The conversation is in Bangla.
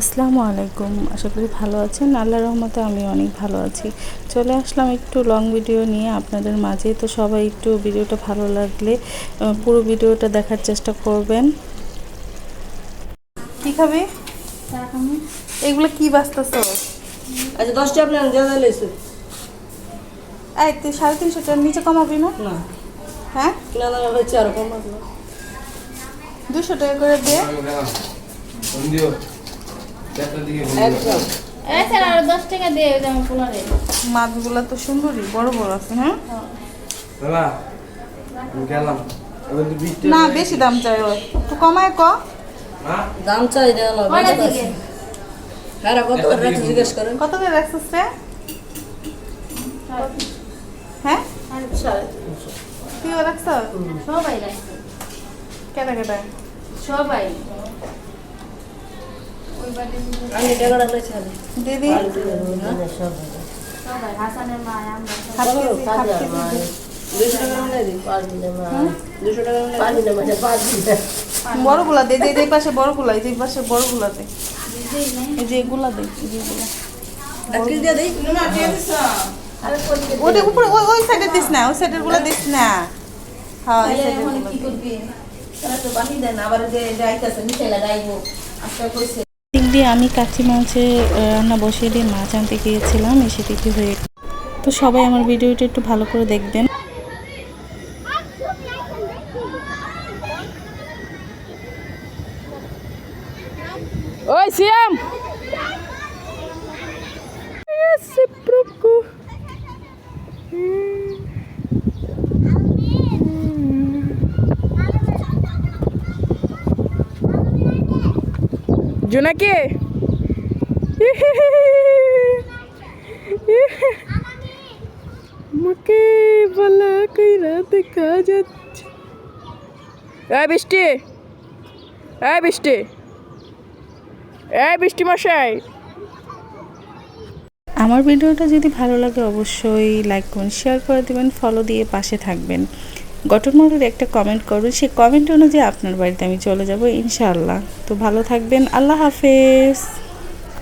আসসালামু আলাইকুম আশা করি ভালো আছেন। আল্লাহ রহমতে আমি অনেক ভালো আছি। চলে আসলাম একটু লং ভিডিও নিয়ে আপনাদের মাঝে। তো সবাই একটু ভিডিওটা ভালো লাগলে পুরো ভিডিওটা দেখার চেষ্টা করবেন। কি খাবি? এগুলো কি বাঁচতেছ? আচ্ছা দশটা আপনার লাইছে এই তুই সাড়ে তিনশো টাকার নিচে কমাবি না? না। হ্যাঁ? আরও দুশো টাকা করে দিয়ে মাছগুলো তো সুন্দরই বড় বড় আছে হ্যাঁ? গেলাম। না বেশি দাম চাই ওই একটু কমায় ক। দাম চাই হ্যাঁ কত করে জিজ্ঞেস করেন কত করে রাখছিস রে? হ্যাঁ? তুইও রাখছ? সবাই রাখছে। কেটা কেটা। সবাই। দিদি? বড়গুলা দে এই পাশে বড়গুলা এই পাশে বড়গুলা দে। এই যে এগুলা দে ওটা উপরে ওই ওই সাইডে দিস না ওই সাইডেরগুলা দিস না। হ্যাঁ ওই সাইডেরগুলা কি করবি? তারা তো বানি দেন আবার যে যাইতেছে যাইবো কইছে দিক দিয়ে আমি কাঠি মাছে রান্না বসিয়ে দিয়ে মাছ আনতে গিয়েছিলাম, এসে দেখি হয়ে তো সবাই আমার ভিডিওটা একটু ভালো করে দেখবেন। ওই সিয়াম! জোনাকি? আমাকে বলা দেখা যাচ্ছে এই বৃষ্টি এই বৃষ্টি এই বৃষ্টি মশাই। আমার ভিডিওটা যদি ভালো লাগে অবশ্যই লাইক করুন শেয়ার করে দেবেন ফলো দিয়ে পাশে থাকবেন। গঠনমূলক একটা কমেন্ট করুন সেই কমেন্ট অনুযায়ী আপনার বাড়িতে আমি চলে যাব, ইনশাআল্লাহ। তো ভালো থাকবেন, আল্লাহ হাফেজ।